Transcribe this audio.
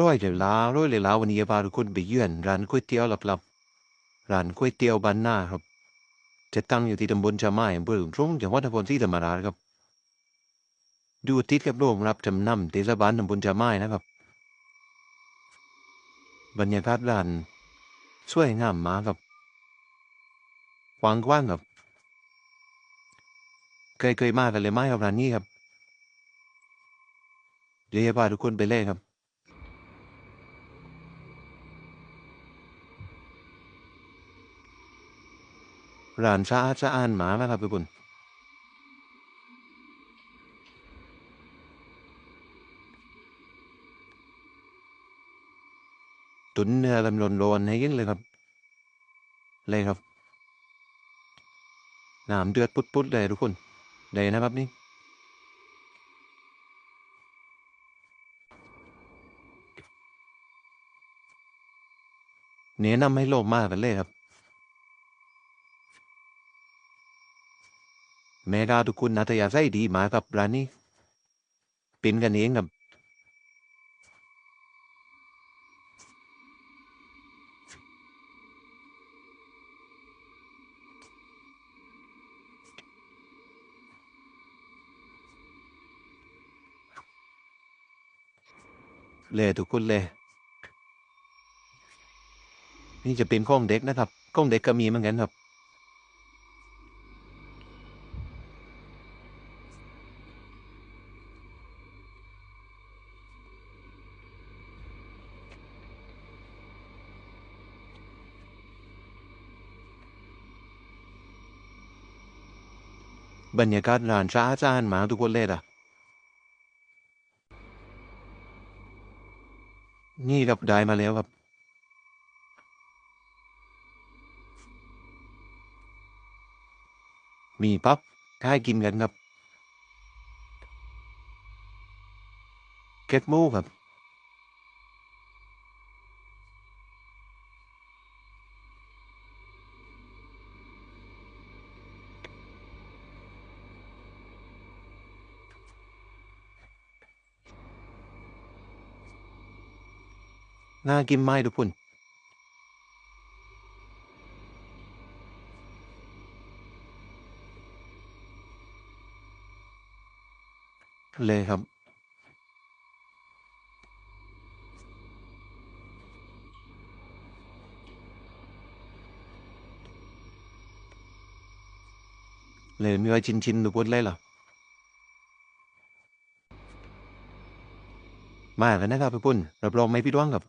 ร้อยเลยลาร้อยเลยลาวันนี้จะพาทุกคนไปเยือนร้านก๋วยเตี๋ยวลับๆร้านก๋วยเตี๋ยวบ้านหน้าครับ จะตั้งอยู่ที่ตำบลชะไม้อำเภอรุ่งรุ่งจังหวัดนครศรีธรรมราชครับ ดูติดกับโรงรับจำนำเทศบาลตำบลชะไม้นะครับ บรรยากาศร้านสวยงามมากครับกว้างๆครับ เคยเคยมากันเลยไหมครับร้านนี้ครับเดี๋ยวพาทุกคนไปเล่นครับ ร้านสะอาดสะอ้านหมาไหมครับทุกคนตุนเนื้อลำลนโลนให้ยินเลยครับ เลยครับน้ำเดือดปุดๆเลยทุกคนเลยนะครับนี่แนะนำให้โลกมากกันเลยครับ แม่ดาทุกคนนาตยาใจดีมากครับร้านนี้ เป็นกันเองครับเลยทุกคนเลย นี่จะเป็นข้องเด็กนะครับข้องเด็กก็มีเหมือนกันครับ บรรยากาศร้านช้าจานหมาทุกคนเลยอะ นี่รับได้มาแล้วครับ มีปั๊บให้กินกันครับเก็ตมูครับ น่ากินไหมทุกคนเลยครับเลยมีไว้ชินๆทุกคนเลยเหรอมากันนะครับพี่ปุ้นรับรองไม่ผิดหวังครับ